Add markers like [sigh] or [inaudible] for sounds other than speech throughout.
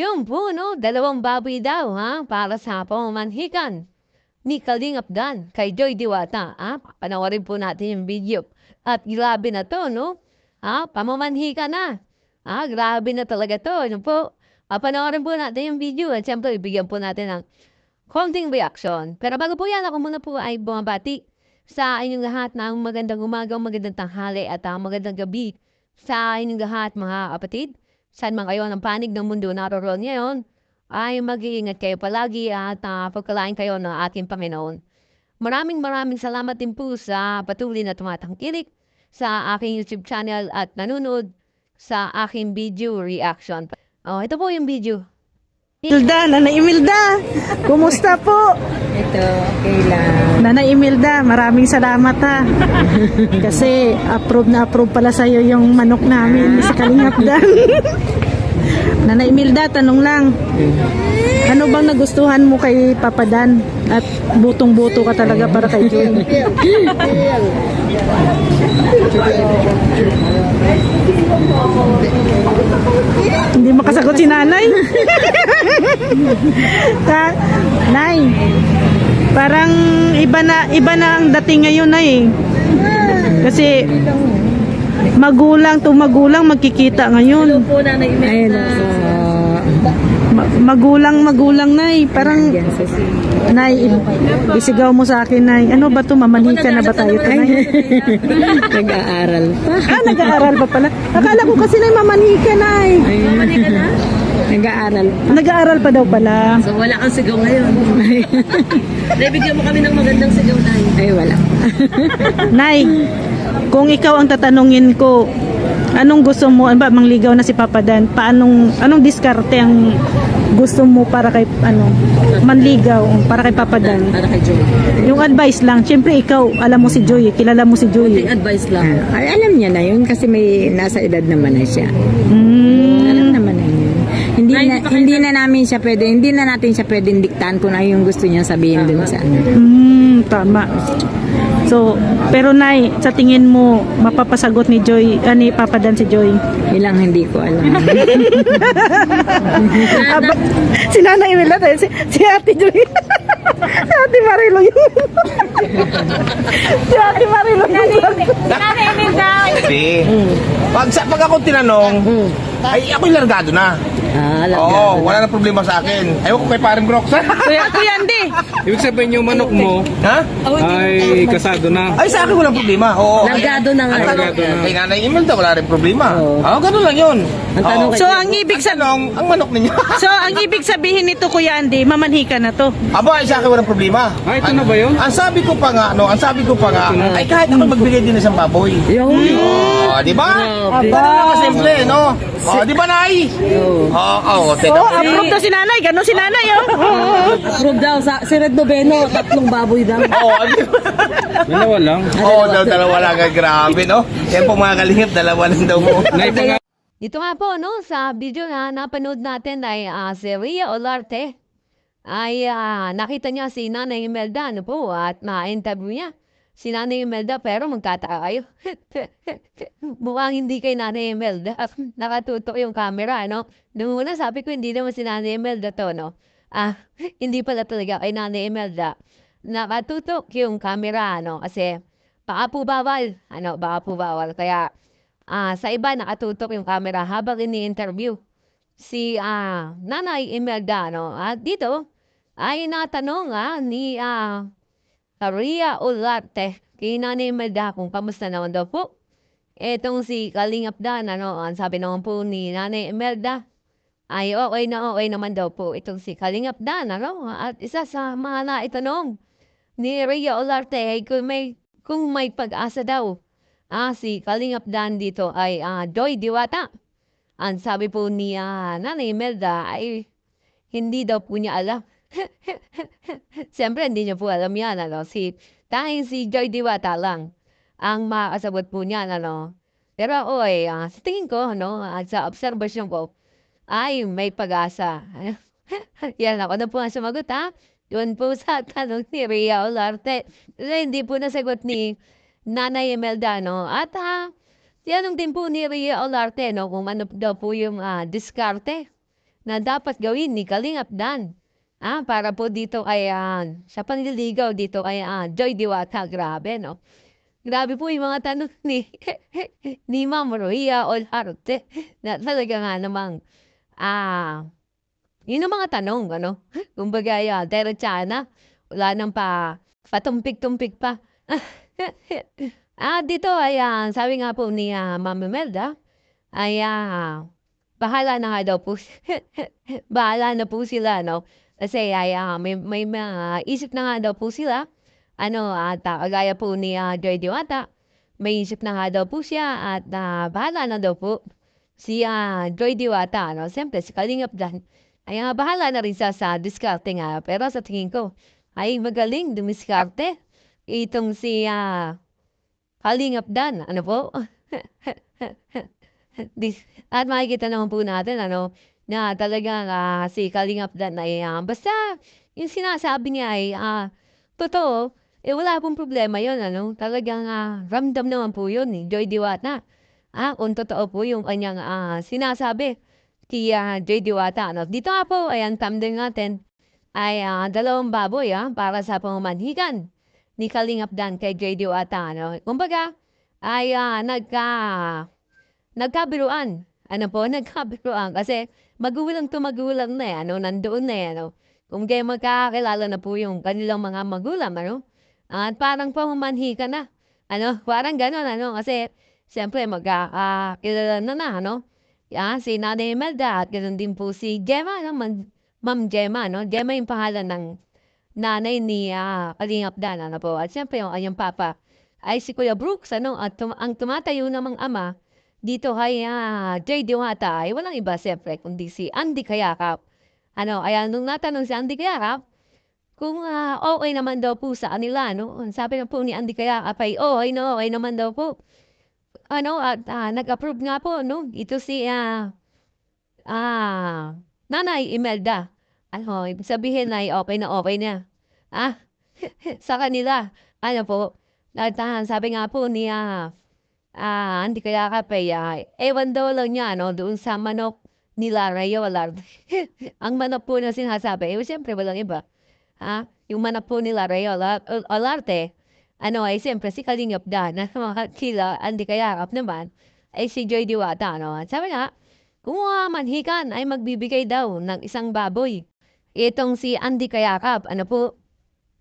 Yun po, no? Dalawang baboy daw, ha? Para sa pamamanhikan ni Kalingap Dan kay Joy Diwata, ha? Panoorin po natin yung video. At grabe na to, no? Ha? Pamamanhikan na. Ha? Grabe na talaga to. Ano po? Papanoorin po natin yung video. At syempre, ibigyan po natin ng konting reaction. Pero bago po yan, ako muna po ay bumabati sa inyong lahat ng magandang umaga, magandang tanghali at ah, magandang gabi sa inyong lahat mga kapatid. Saan man kayo ng panig ng mundo naroon ngayon, ay mag-iingat kayo palagi at uh, pagkalain kayo ng ating Panginoon. Maraming maraming salamat din po sa patuloy na tumatangkilik sa aking YouTube channel at nanonood sa aking video reaction. Oh, ito po yung video. Imelda, Nanay Imelda, kumusta po? Ito, okay lang. Nanay Imelda, maraming salamat ha. [laughs] Kasi approve na approve pala sa'yo yung manok namin sa Kalingap Dan. [laughs] Nanay Imelda, tanong lang. Ano bang nagustuhan mo kay Papa Dan? At butong-buto ka talaga para kay [laughs] Joy. Hindi makasagot si nanay. Ta, nay, parang iba na iba na ang dating ngayon na eh. Kasi magulang to magulang magkikita ngayon. Po na Ayun, Ma- magulang magulang nay, parang nay isigaw mo sa akin nay. Ano ba to mamanhika na ba tayo to nay? [laughs] Nag-aaral pa. ah, nag-aaral pa pala. Akala ko kasi nay mamanhika nay. Nag-aaral. Nag-aaral pa daw pala. So wala kang sigaw ngayon. [laughs] Naibigyan mo kami ng magandang sigaw na yun. Ay, wala. [laughs] Nay, kung ikaw ang tatanungin ko, anong gusto mo? Ano ba, mangligaw na si Papa Dan? Paanong, anong diskarte ang gusto mo para kay, ano, manligaw, para kay Papa Dan? Para kay Joy. Yung advice lang, syempre ikaw, alam mo si Joy, kilala mo si Ting Joy. advice lang. Ah, Ay, alam niya na yun kasi may nasa edad naman na siya. Mm, Alam naman na yun. Hindi Nay, na, hindi na namin siya pwede, hindi na natin siya pwedeng diktahan kung ano yung gusto niya sabihin dun sa ano. mm, tama. So, pero Nay, sa tingin mo, mapapasagot ni Joy, ah, ni Papa Dan si Joy? Ilang hindi ko alam. [laughs] Aba, si Nanay Wala, si, si Ate Joy. [laughs] si Ate Marilo yun. [laughs] si Ate Marilo yun. Kasi, pag, sa, pag ako tinanong, ay ako'y largado na. Ah, alam Oo, wala na problema sa akin. Ayaw ko kay paring Brox. [laughs] Kuya, Kuya Andy. Ibig sabihin yung manok mo ha? ay kasado na. Ay, sa akin walang problema. Oo. Largado na nga. Ang tanong, Largado na. kay Nanay Imelda, wala rin problema. Oo. Oo, ganun lang yun. Ang tanong Oo. kay So, ang ibig Ang sabihin, tanong, ang manok ninyo. [laughs] so, ang ibig sabihin nito, Kuya Andy, mamanhika na to. Aba, ay sa akin walang problema. Ah, ito na ba yun? Ang sabi ko pa nga, no, ang sabi ko pa nga, ay kahit ako magbigay din ng isang baboy. Yung Oh, di ba? Ganun lang kasimple, no? Oh, di ba, Nay? Oo, oo, teka. Oh, approve to si Nanay. Ganon si Nanay, oh. approve daw sa si Red Noveno, tatlong baboy daw. Oo? [laughs] Dalawa lang. Oo, daw, dalawa lang. Grabe, no? Yan po mga kalihip, dalawa lang daw mo. [laughs] Naipanga Dito nga po, no, sa video na napanood natin ay ah, si Ria Olarte ay ah, nakita niya si Nanay Imelda, ano po, at ma-interview niya si Nanay Imelda, pero magkataka kayo. [laughs] Mukhang hindi kay Nanay Imelda. [laughs] Nakatutok yung camera, no? Noong una sabi ko, hindi naman si Nanay Imelda to, no? Ah, [laughs] hindi pala talaga kay Nanay Imelda. Nakatutok yung camera, no? Kasi baka po bawal. Ano, baka po bawal. Kaya, ah, sa iba nakatutok yung camera habang ini-interview si ah, Nanay Imelda, no? At dito ay natanong ah, ni ah, Maria Olarte kay Nanay Imelda kung kamusta naman daw po. Etong si Kalingap Dan, ano, ang sabi naman po ni Nanay Imelda, ay okay na okay naman daw po itong si Kalingap Dan, ano? At isa sa mga naitanong ni Rhea Olarte ay kung may, kung may pag-asa daw ah, si Kalingap Dan dito ay ah, Joy Diwata. Ang sabi po ni ah, Nanay Imelda ay hindi daw po niya alam. [laughs] Siyempre, hindi niya po alam yan. Ano? Si, tanging si Joy Diwata lang ang makakasabot po niya. Ano? Pero ako ay, ah, sa tingin ko, ano, at sa observation ko, ay may pag-asa. [laughs] Yan ako na po ang sumagot ha. Yun po sa [laughs] tanong ni Ria Olarte. Hindi po nasagot ni Nanay Imelda, no? At ha, tinanong din po ni Ria Olarte, no, kung ano daw po yung ah, diskarte na dapat gawin ni Kalingap Dan. Ah, para po dito kay ah, sa panliligaw dito kay ah, Joy Diwata, grabe no. Grabe po yung mga tanong ni [laughs] ni Ma'am Roia Olarte na talaga nga namang ah yun ang mga tanong ano. [laughs] Kumbaga ya, diretsana. Wala nang pa patumpik-tumpik pa. [laughs] ah, dito ay ah, sabi nga po ni ah, Ma'am Imelda ay ah, bahala na nga daw po. bahala na po sila, no? Kasi ay, ah, may, may mga isip na nga daw po sila. Ano, at ah, kagaya po ni ah, Joy Diwata, may isip na nga daw po siya at ah, bahala na daw po si ah, Joy Diwata. No? Siyempre, si Kalingap Dan. Ay, ah, bahala na rin siya sa diskarte nga. Pero sa tingin ko, ay magaling dumiskarte. Itong si ah, Kalingap Dan. Ano po? [laughs] Dis- At makikita naman po natin, ano, na talagang ah, si Kalingap Dan ay ah, basta yung sinasabi niya ay ah, totoo, eh wala pong problema yon ano. Talagang ah, ramdam naman po yun ni Joy Diwata. Ah, kung totoo po yung kanyang ah, sinasabi kay ah, Joy Diwata. Ano. Dito nga po, ayan, thumbnail natin ay ah, dalawang baboy ah, para sa pamamanhikan ni Kalingap Dan kay Joy Diwata. Ano. Kumbaga, ay ah, nagka nagkabiruan. Ano po, [laughs] nagkabiruan. Kasi magulang to magulang na eh. Ano, nandoon na eh. Ano. Kung kayo magkakakilala na po yung kanilang mga magulang, ano. At parang pamamanhi ka na. Ano, [laughs] parang gano'n, ano. Kasi, siyempre, magkakakilala na na, ano. Yan, si Nanay Imelda at ganoon din po si Gemma, no? Man, Ma'am Gemma, no? Gemma yung pangalan ng nanay ni ah, Kalingap Dan, ano po. At siyempre, yung kanyang papa ay si Kuya Brooks, ano? At tum- ang tumatayo namang ama dito kay ah, Jay Diwata ay walang iba siyempre kundi si Andy Kayakap. Ano, kaya nung natanong si Andy Kayakap, kung ah, okay naman daw po sa kanila, no? Sabi na po ni Andy Kayakap ay okay no, okay naman daw po. Ano, at ah, nag-approve nga po, no? Ito si ah, ah, Nanay Imelda. Ano, sabihin ay okay na okay na. Ah, [laughs] sa kanila. Ano po, at, ah, sabi nga po ni ah, Ah, hindi kaya ka pa ya. Ewan daw lang niya, no, doon sa manok nila Rayo Alarte. Ang manok po na sinasabi, eh, siyempre walang iba. Ha? Yung manok po nila Rayo Ala- Alarte, ano ay siyempre si Kalingap Dan, na [laughs] mga kila, hindi kaya kap naman, ay si Joy Diwata, no. At Sabi nga, kung uh, manhikan ay magbibigay daw ng isang baboy. Itong si Andy Kayakap, ano po,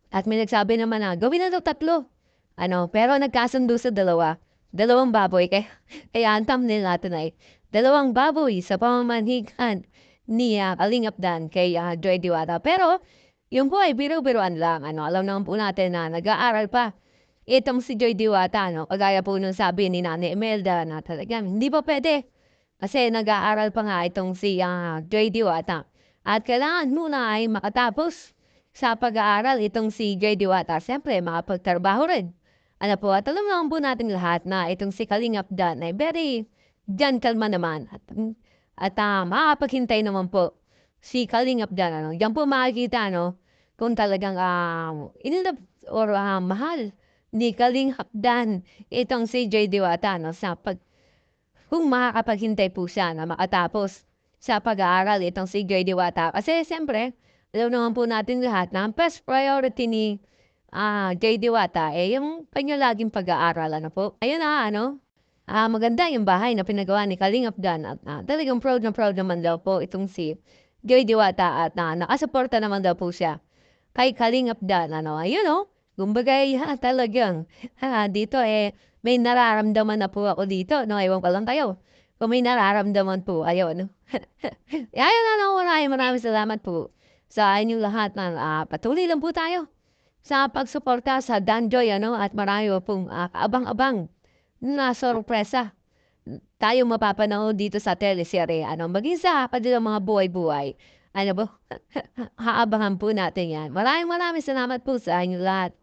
at may nagsabi naman na, gawin na daw tatlo. Ano, pero nagkasundo sa dalawa. Dalawang baboy, kaya, kaya ang thumbnail natin ay dalawang baboy sa pamamanhikan ni uh, Kalingap Dan kay uh, Joy Diwata. Pero, yung po ay biro-biroan lang. Ano, alam naman po natin na nag-aaral pa itong si Joy Diwata. No? Kagaya po nung sabi ni Nani Imelda na talagang hindi pa pwede. Kasi nag-aaral pa nga itong si uh, Joy Diwata. At kailangan muna ay makatapos sa pag-aaral itong si Joy Diwata. Siyempre, makapagtrabaho rin. Ano po, at alam naman po natin lahat na itong si Kalingap Dan ay very gentleman naman. At, at uh, makapaghintay naman po si Kalingap Dan. Ano. Diyan po makikita ano, kung talagang uh, in love or uh, mahal ni Kalingap Dan itong si J. Diwata no, sa pag kung makakapaghintay po siya na makatapos sa pag-aaral itong si J. Diwata. Kasi siyempre, alam naman po natin lahat na ang best priority ni ah, J. Diwata, eh, yung kanya laging pag-aaral, ano po. Ayun na, ano, ah, maganda yung bahay na pinagawa ni Kalingap Dan at ah, talagang proud na proud naman daw po itong si J. Diwata at ah, nakasuporta naman daw po siya kay Kalingap Dan, ano, ayun, no, kumbaga, [laughs] ha, talagang, ha, dito, eh, may nararamdaman na po ako dito, no, ewan ko lang tayo. Kung may nararamdaman po, ayun, [laughs] ayun na, no, maraming maraming salamat po sa inyong lahat na ah, patuloy lang po tayo sa pagsuporta sa Danjoy ano at marami pong uh, kaabang-abang na sorpresa. Tayo mapapanood dito sa teleserye ano. Maging sa kanilang mga buhay-buhay. Ano po? [laughs] Haabangan po natin yan. Maraming maraming salamat po sa inyo lahat